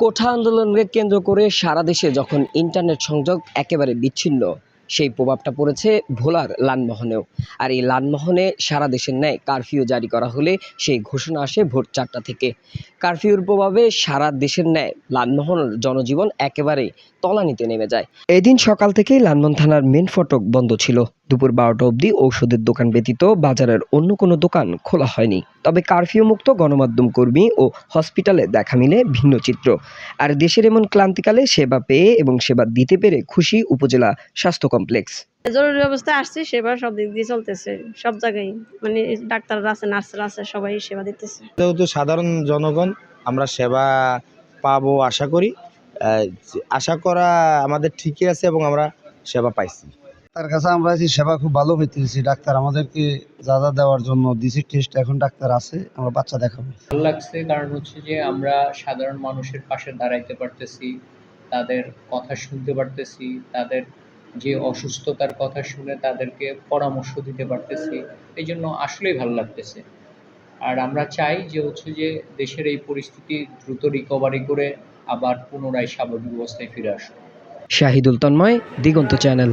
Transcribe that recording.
কোঠা আন্দোলনকে কেন্দ্র করে সারা দেশে যখন ইন্টারনেট সংযোগ একেবারে বিচ্ছিন্ন, সেই প্রভাবটা পড়েছে ভোলার লালমোহনেও আর এই লালমোহনে সারা দেশের ন্যায় কারফিউ জারি করা হলে সেই ঘোষণা আসে ভোর চারটা থেকে। কারফিউর প্রভাবে সারা দেশের ন্যায় লালমোহন জনজীবন একেবারে তলানিতে নেমে যায়। এদিন সকাল থেকেই লালমোহন থানার মেন ফটক বন্ধ ছিল। দুপুর বারোটা অবধি ঔষধের দোকান ব্যতীত বাজারের অন্য কোনো দোকান খোলা হয়নি। তবে কারফিউ মুক্ত গণমাধ্যম কর্মী ও হসপিটালে দেখা মিলে ভিন্ন চিত্র। আর দেশের এমন ক্লান্তিকালে সেবা পেয়ে এবং সেবা দিতে পেরে খুশি উপজেলা স্বাস্থ্য কমপ্লেক্স। জরুরি অবস্থায় আসছি সেবা সব দিক দিয়ে চলতেছে। সব জায়গায় মানে ডাক্তাররা আছে নার্সরা আছে সবাই সেবা দিতেছে। যেহেতু সাধারণ জনগণ আমরা সেবা পাবো আশা করি। আশা করা আমাদের ঠিকই আছে এবং আমরা সেবা পাইছি। তার কাছে আমরা আছি সেবা খুব ভালো পেতেছি। ডাক্তার আমাদেরকে যা যা দেওয়ার জন্য দিছি টেস্ট এখন ডাক্তার আছে আমরা বাচ্চা দেখাবো। ভালো লাগছে কারণ হচ্ছে যে আমরা সাধারণ মানুষের পাশে দাঁড়াইতে পারতেছি তাদের কথা শুনতে পারতেছি তাদের যে অসুস্থতার কথা শুনে তাদেরকে পরামর্শ দিতে পারতেছি এই জন্য আসলেই ভালো লাগতেছে। আর আমরা চাই যে হচ্ছে যে দেশের এই পরিস্থিতি দ্রুত রিকভারি করে আবার পুনরায় স্বাভাবিক অবস্থায় ফিরে আসুক। শাহিদুল তন্ময় দিগন্ত চ্যানেল।